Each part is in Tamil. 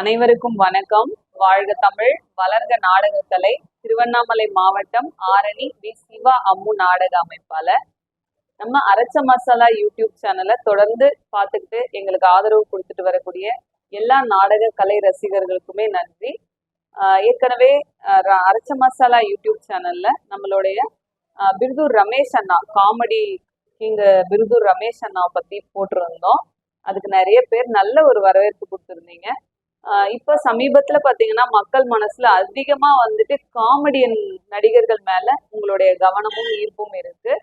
அனைவருக்கும் வணக்கம். வாழ்க தமிழ் வளர்க நாடகக்கலை திருவண்ணாமலை மாவட்டம் ஆரணி வி. சிவா அம்மு நாடக அமைப்பாளர். நம்ம அரைச்ச மசாலா யூடியூப் சேனலை தொடர்ந்து பார்த்துக்கிட்டு எங்களுக்கு ஆதரவு கொடுத்துட்டு வரக்கூடிய எல்லா நாடக கலை ரசிகர்களுக்குமே நன்றி. ஏற்கனவே ர- அரைச்ச மசாலா யூடியூப் சேனல்ல நம்மளுடைய பிருது பிருதூர் ரமேஷ் அண்ணா காமெடி கிங் பிருதூர் ரமேஷ் அண்ணாவை பத்தி போட்டிருந்தோம். அதுக்கு நிறைய பேர் நல்ல ஒரு வரவேற்பு கொடுத்துருந்தீங்க. இப்ப சமீபத்துல பாத்தீங்கன்னா மக்கள் மனசுல அதிகமா வந்துட்டு காமெடியன் நடிகர்கள் மேல உங்களுடைய கவனமும் ஈர்ப்பும் இருக்கு.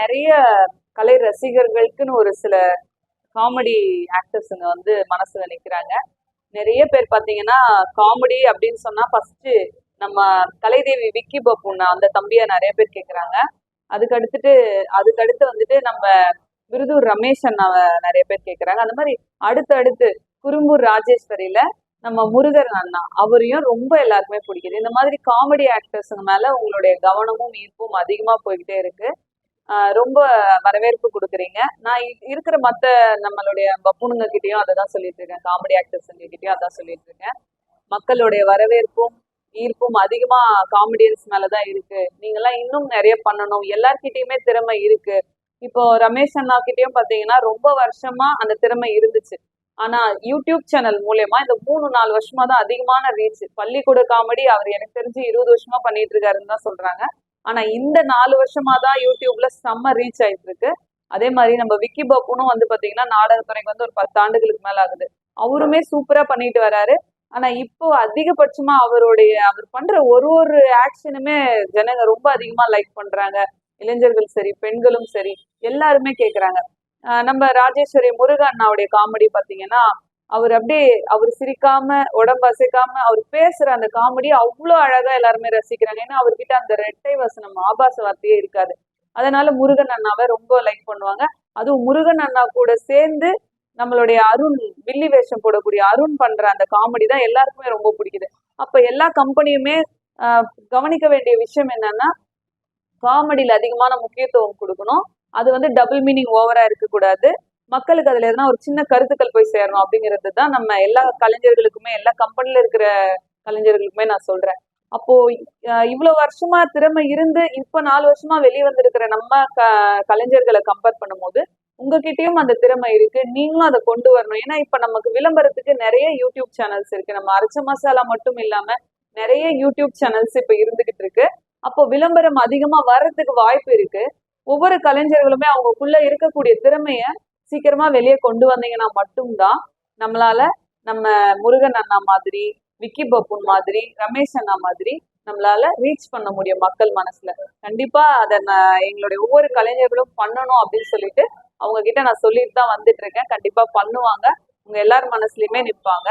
நிறைய கலை ரசிகர்களுக்குன்னு ஒரு சில காமெடி ஆக்டர்ஸுங்க வந்து மனசுல நிக்கிறாங்க. நிறைய பேர் பாத்தீங்கன்னா காமெடி அப்படின்னு சொன்னா ஃபர்ஸ்ட் நம்ம கலைதேவி விக்கி பப்புண்ணா அந்த தம்பியை நிறைய பேர் கேட்குறாங்க அதுக்கு அடுத்துட்டு அதுக்கு அடுத்து வந்துட்டு நம்ம விருதூர் ரமேஷ் அண்ணாவை நிறைய பேர் கேட்குறாங்க அந்த மாதிரி அடுத்து அடுத்து குறும்பூர் ராஜேஸ்வரியில நம்ம முருகர் அண்ணா அவரையும் ரொம்ப எல்லாருக்குமே பிடிக்குது. இந்த மாதிரி காமெடி ஆக்டர்ஸுங்க மேல உங்களுடைய கவனமும் ஈர்ப்பும் அதிகமா போய்கிட்டே இருக்கு. ரொம்ப வரவேற்பு கொடுக்குறீங்க. நான் இருக்கிற மத்த நம்மளுடைய பப்புனுங்க கிட்டயும் அதை தான் சொல்லிட்டு இருக்கேன். காமெடி ஆக்டர்ஸுங்க கிட்டயும் அதான் சொல்லிட்டு இருக்கேன். மக்களுடைய வரவேற்பும் ஈர்ப்பும் அதிகமா காமெடியன்ஸ் மேலதான் இருக்கு. நீங்கெல்லாம் இன்னும் நிறைய பண்ணணும். எல்லார்கிட்டயுமே திறமை இருக்கு. இப்போ ரமேஷ் அண்ணா கிட்டயும் பாத்தீங்கன்னா ரொம்ப வருஷமா அந்த திறமை இருந்துச்சு. ஆனா யூடியூப் சேனல் மூலயமா இந்த மூணு நாலு வருஷமா தான் அதிகமான ரீச் பள்ளிக்கூட காமெடி அவர் எனக்கு தெரிஞ்சு இருபது வருஷமா பண்ணிட்டு இருக்காருன்னு தான் சொல்றாங்க. ஆனா இந்த நாலு வருஷமா தான் யூடியூப்ல செம்ம ரீச் ஆயிட்டு இருக்கு அதே மாதிரி நம்ம விக்கி பப்புனும் வந்து பாத்தீங்கன்னா நாடகத்துறைக்கு வந்து ஒரு பத்து ஆண்டுகளுக்கு மேல ஆகுது. அவருமே சூப்பரா பண்ணிட்டு வராரு. ஆனா இப்போ அதிகபட்சமா அவருடைய அவர் பண்ற ஒரு ஒரு ஆக்ஷனுமே ஜனங்க ரொம்ப அதிகமா லைக் பண்றாங்க. இளைஞர்கள் சரி பெண்களும் சரி எல்லாருமே கேக்குறாங்க. நம்ம ராஜேஸ்வரி முருகன் அண்ணாவுடைய காமெடி பாத்தீங்கன்னா அவர் அப்படியே அவர் சிரிக்காம உடம்பு அசைக்காம அவர் பேசுற அந்த காமெடி அவ்வளோ அழகா எல்லாருமே ரசிக்கிறாங்க. ஏன்னா அவர்கிட்ட அந்த ரெட்டை வசனம் ஆபாச வார்த்தையே இருக்காது. அதனால முருகன் அண்ணாவை ரொம்ப லைக் பண்ணுவாங்க. அதுவும் முருகன் அண்ணா கூட சேர்ந்து நம்மளுடைய அருண் வில்லி வேஷம் போடக்கூடிய அருண் பண்ற அந்த காமெடி தான் எல்லாருக்குமே ரொம்ப பிடிக்குது. அப்ப எல்லா கம்பெனியுமே கவனிக்க வேண்டிய விஷயம் என்னன்னா காமெடியில அதிகமான முக்கியத்துவம் கொடுக்கணும். அது வந்து டபுள் மீனிங் ஓவரா இருக்கக்கூடாது. மக்களுக்கு அதுல எதனா ஒரு சின்ன கருத்துக்கள் போய் சேரணும் அப்படிங்கிறது தான் நம்ம எல்லா கலைஞர்களுக்குமே எல்லா கம்பெனில இருக்கிற கலைஞர்களுக்குமே நான் சொல்றேன். அப்போ இவ்வளவு வருஷமா திறமை இருந்து இப்ப நாலு வருஷமா வெளியே வந்திருக்கிற நம்ம க கலைஞர்களை கம்பேர் பண்ணும்போது உங்ககிட்டயும் அந்த திறமை இருக்கு. நீங்களும் அதை கொண்டு வரணும். ஏன்னா இப்ப நமக்கு விளம்பரத்துக்கு நிறைய யூடியூப் சேனல்ஸ் இருக்கு. நம்ம அரைச்ச மசாலா மட்டும் இல்லாம நிறைய யூடியூப் சேனல்ஸ் இப்ப இருந்துகிட்டு இருக்கு. அப்போ விளம்பரம் அதிகமா வர்றதுக்கு வாய்ப்பு இருக்கு. ஒவ்வொரு கலைஞர்களுமே அவங்களுக்குள்ள இருக்கக்கூடிய திறமைய சீக்கிரமா வெளியே கொண்டு வந்தீங்கன்னா மட்டும்தான் நம்மளால நம்ம முருகன் அண்ணா மாதிரி விக்கி பப்புன் மாதிரி ரமேஷ் அண்ணா மாதிரி நம்மளால ரீச் பண்ண முடியும் மக்கள் மனசுல. கண்டிப்பா அதை நான் எங்களுடைய ஒவ்வொரு கலைஞர்களும் பண்ணணும் அப்படின்னு சொல்லிட்டு அவங்க கிட்ட நான் சொல்லிட்டு தான் வந்துட்டு இருக்கேன். கண்டிப்பா பண்ணுவாங்க. உங்க எல்லார் மனசுலயுமே நிற்பாங்க